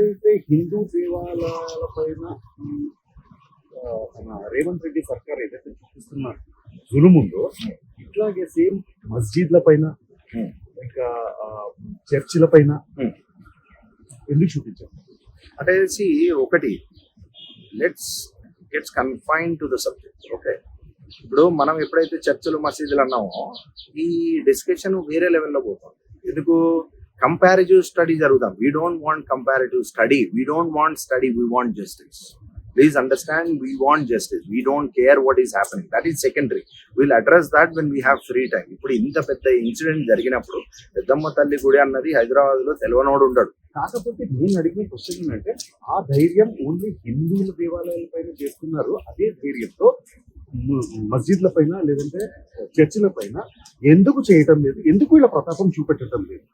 ఏదైతే హిందూ దేవాలయాల పైన మన రేవంత్ రెడ్డి సర్కార్ ఏదైతే చూపిస్తున్న జులుముందో ఇట్లాగే సేమ్ మస్జిద్ల పైన ఇంకా ఆ, చర్చిల పైన Hmm. ఎందుకు చూపించారు? అంటే ఒకటి let's gets confine to the subject okay ఇప్పుడు మనం ఎప్పుడైతే చర్చలు మసీదులు అన్నామో ఈ డిస్కషన్ వేరే లెవెల్లో పోతాం ఎందుకు? Comparative study జరుగుతాం. We don't want comparative study we don't want study we want justice please understand we want justice we don't care what is happening that is secondary will address that when we have free time ఇప్పుడు ఇంత పెద్ద incident జరిగినప్పుడు పెద్దమ్మ తల్లి గుడి అన్నది హైదరాబాద్లో తెలవనోడు ఉండడు. కాకపోతే నేను అడిగిన క్వశ్చన్ ఏంటంటే ఆ ధైర్యం ఓన్లీ హిందువుల దేవాలయాల పైన చేస్తున్నారు అదే ధైర్యంతో మస్జిద్ల పైన లేదంటే చర్చిల పైన ఎందుకు చేయటం లేదు? ఎందుకు ఇలా ప్రతాపం చూపెట్టడం లేదు?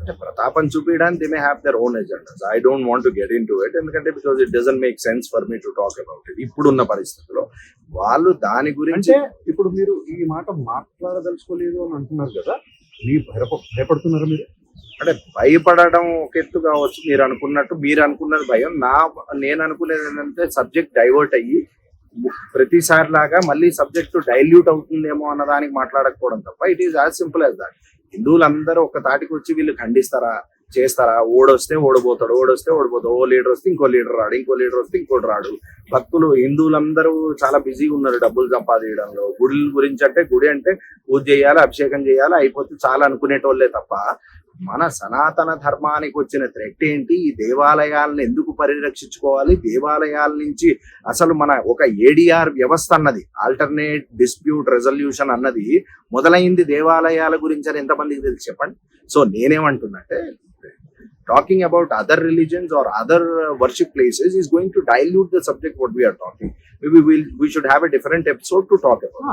అంటే ప్రతాపం చూపించడానికి they may have their own agendas I don't want to get into it ఎందుకంటే because it doesn't make sense for me to talk about it ఇప్పుడున్న పరిస్థితిలో వాళ్ళు దాని గురించి ఇప్పుడు మీరు ఈ మాట మాట్లాడదలుచుకోలేదు అని అంటున్నారు కదా మీ భయప భయపడుతున్నారా మీరు? అంటే భయపడడం ఒక ఎత్తు కావచ్చు మీరు అనుకున్నట్టు మీరు అనుకున్నది భయం. నా నేను అనుకునేది ఏంటంటే సబ్జెక్ట్ డైవర్ట్ అయ్యి ప్రతిసారి లాగా మళ్ళీ సబ్జెక్టు డైల్యూట్ అవుతుందేమో అన్న దానికి మాట్లాడకపోవడం తప్ప it is as simple as that హిందువులందరూ ఒక తాటికి వచ్చి వీళ్ళు ఖండిస్తారా చేస్తారా? ఓడొస్తే ఓడిపోతాడు ఓడొస్తే ఓడిపోతాడు ఓ లీడర్ వస్తే ఇంకో లీడర్ రాడు ఇంకో లీడర్ వస్తే ఇంకోటి రాడు. భక్తులు హిందువులందరూ చాలా బిజీగా ఉన్నారు డబ్బులు సంపాదించడంలో. గుడి గురించి అంటే గుడి అంటే పూజ చేయాలి అభిషేకం చేయాలి అయిపోతే చాలా అనుకునేటోళ్ళే తప్ప మన సనాతన ధర్మానికి వచ్చిన థ్రెట్ ఏంటి? ఈ దేవాలయాలను ఎందుకు పరిరక్షించుకోవాలి? దేవాలయాల నుంచి అసలు మన ఒక ఏడిఆర్ వ్యవస్థ అన్నది ఆల్టర్నేట్ డిస్ప్యూట్ రెజల్యూషన్ అన్నది మొదలైంది దేవాలయాల గురించి అని ఎంతమందికి తెలుసు చెప్పండి? So నేనేమంటున్నట్టే talking about other religions or other worship places is going to dilute the subject what we are talking maybe will we should have a different episode to talk about